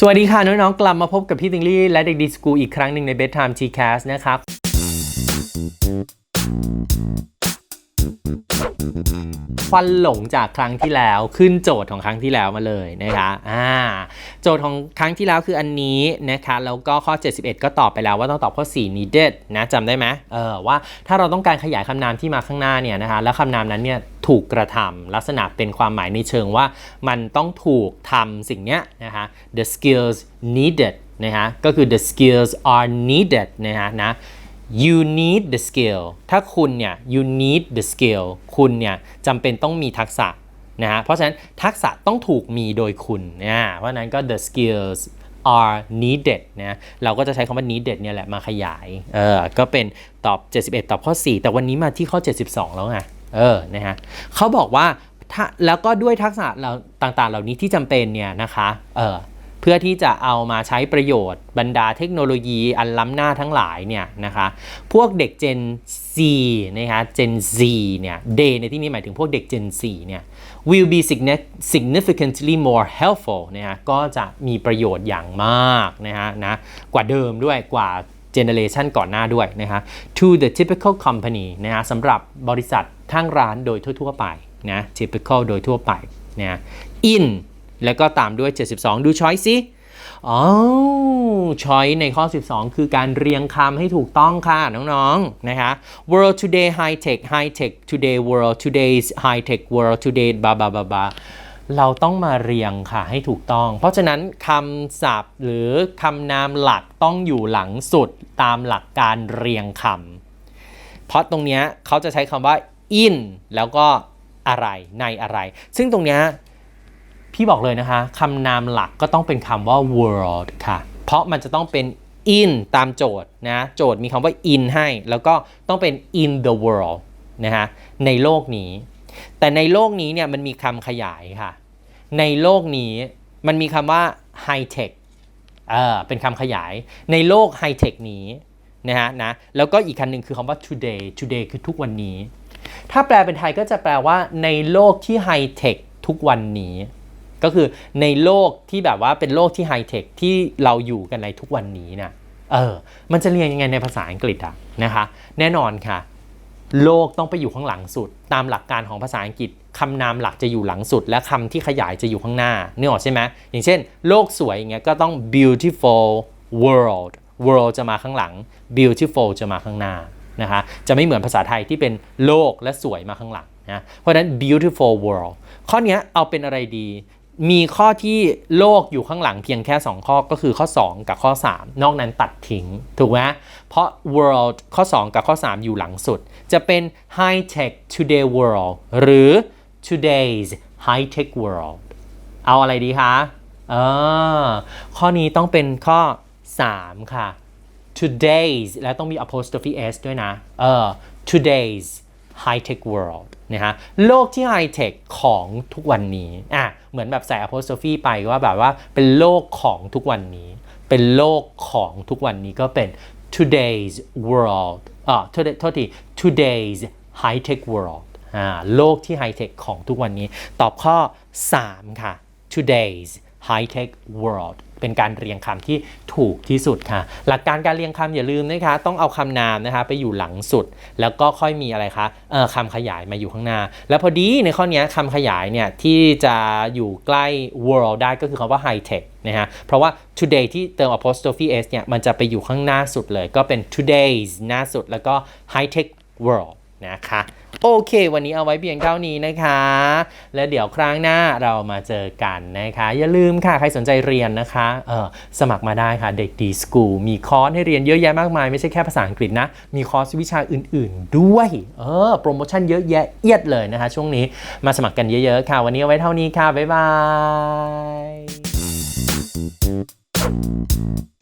สวัสดีค่ะ น้องๆ กลับมาพบกับพี่ติงลี่ และเด็กดีสกูอีกครั้งหนึ่งใน Bedtime tcast นะครับ ควันหลงจากครั้งที่แล้วขึ้นโจทย์ของครั้งที่แล้วมาเลยนะคะอ่าโจทย์ของครั้งที่แล้วคืออันนี้นะคะแล้วก็ข้อ 71 ก็ตอบไปแล้วว่าต้องตอบข้อ 4 needed นะจำได้ไหมเออว่าถ้าเราต้องการขยายคำนามที่มาข้างหน้าเนี่ยนะคะแล้วคำนามนั้นเนี่ย ถูกกระทำลักษณะเป็นความหมายในเชิงว่า มันต้องถูกทำสิ่งเนี้ยนะคะ the skills needed นะฮะก็คือ the skills are needed นะฮะนะ you need the skill ถ้าคุณเนี่ย you need the skill คุณเนี่ยจำเป็นต้องมีทักษะนะฮะเพราะฉะนั้นทักษะต้องถูกมีโดยคุณนะเพราะฉะนั้นก็ the skills are needed นะเราก็จะใช้คำว่า needed เนี่ยแหละมาขยายเออก็เป็นตอบ 71 ตอบข้อ 4 แต่วันนี้มาที่ข้อ 72 แล้วไง เออนะฮะเขาบอกว่าแล้วก็ด้วยทักษะเราต่างๆ เหล่านี้ที่จำเป็นเนี่ยนะคะเออเพื่อที่จะเอามาใช้ประโยชน์บรรดาเทคโนโลยีอันล้ำหน้าทั้งหลายเนี่ยนะคะพวกเด็ก Gen Z นะคะ Gen Z เนี่ย Day ในที่นี้หมายถึงพวกเด็ก Gen Z เนี่ย will be significantly more helpful นะฮะก็จะมีประโยชน์อย่างมากนะฮะนะกว่าเดิมด้วยกว่า generation ก่อนหน้าด้วยนะฮะ to the typical company นะฮะสำหรับบริษัทข้างร้านโดยทั่ว ๆ ไปนะ typical โดยทั่วไปนะ in แล้วก็ตามด้วย 72 ดูช้อยสิอ๋อช้อยในข้อ 12 คือการเรียงคำให้ถูกต้องค่ะ น้อง ๆ นะคะ world today high tech high tech today world today's high tech world today บาบาบาบา เราต้องมาเรียงค่ะให้ถูกต้อง เพราะฉะนั้นคำศัพท์หรือคำนามหลักต้องอยู่หลังสุดตามหลักการเรียงคำเพราะตรงนี้เขาจะใช้คำว่า in แล้วก็อะไรในอะไร ซึ่งตรงนี้พี่บอกเลยนะคะคำนามหลักก็ต้องเป็นคำว่า world ค่ะ เพราะมันจะต้องเป็น in ตามโจทย์นะ โจทย์มีคำว่า in ให้ แล้วก็ต้องเป็น in the world นะฮะในโลกนี้ แต่ในโลกนี้เนี่ยมันมีคำขยายค่ะ ในโลกนี้มันมีคำว่า high tech เออเป็นคำขยายในโลก high tech นี้นะฮะนะแล้วก็อีกคำหนึ่งคือคำว่า today today คือทุกวันนี้ ถ้าแปลเป็นไทยก็จะแปลว่าในโลกที่ high tech ทุกวันนี้ ก็คือในโลกที่แบบว่าเป็นโลกที่ไฮเทคที่เราอยู่กันในทุกวันนี้นะเออมันจะเรียนยังไงในภาษาอังกฤษอะนะคะ แน่นอนค่ะ โลกต้องไปอยู่ข้างหลังสุด ตามหลักการของภาษาอังกฤษคำนามหลักจะอยู่หลังสุด และคำที่ขยายจะอยู่ข้างหน้าเนึกออกใช่ไหมอย่างเช่น โลกสวยอย่างเงี้ยก็ต้อง beautiful world world จะมาข้างหลัง beautiful จะมาข้างหน้านะคะจะไม่เหมือนภาษาไทยที่เป็นโลกและสวยมาข้างหลังนะเพราะฉะนั้น beautiful world ข้อนี้เอาเป็นอะไรดี มีข้อที่โลกอยู่ข้างหลังเพียงแค่ 2 ข้อก็คือข้อ 2 กับข้อ 3 นอกนั้นตัดทิ้ง ถูกไหมเพราะ world ข้อ 2 กับข้อ 3 อยู่หลังสุด จะเป็น high tech today world หรือ today's high tech world เอาอะไรดีคะเออข้อนี้ต้องเป็นข้อ 3 ค่ะ today's และต้องมี apostrophe s ด้วยนะเออ today's high tech world นะฮะโลกที่ high tech ของทุกวันนี้อะ เหมือนแบบใส่ apostrophe ไปว่าแบบว่าเป็นโลกของทุกวันนี้ เป็นโลกของทุกวันนี้ก็เป็น today's world อ่าโทษที today's high tech world อ่าโลกที่ไฮเทคของทุกวันนี้ ตอบข้อ 3 ค่ะ today's high tech world เป็นการเรียงคำที่ถูกที่สุดค่ะ หลักการการเรียงคำอย่าลืมนะคะ ต้องเอาคำนามนะคะไปอยู่หลังสุด แล้วก็ค่อยมีอะไรคะเออคำขยายมาอยู่ข้างหน้า แล้วพอดีในข้อนี้คำขยายเนี่ยที่จะอยู่ใกล้ world ได้ก็คือคำว่า high tech นะฮะ เพราะว่า today ที่เติม apostrophe s เนี่ยมันจะไปอยู่ข้างหน้าสุดเลย ก็เป็น today's หน้าสุดแล้วก็ high tech world นะคะโอเค วันนี้เอาไว้เพียงเท่านี้นะคะ แล้วเดี๋ยวครั้งหน้าเรามาเจอกันนะคะ อย่าลืมค่ะ ใครสนใจเรียนนะคะเออสมัครมาได้ค่ะเด็กดีสกูลมีคอร์สให้เรียนเยอะแยะมากมาย ไม่ใช่แค่ภาษาอังกฤษนะ มีคอร์สวิชาอื่นๆ ด้วยเออโปรโมชั่นเยอะแยะเอียดเลยนะคะ ช่วงนี้มาสมัครกันเยอะๆค่ะ วันนี้เอาไว้เท่านี้ค่ะ บ๊ายบาย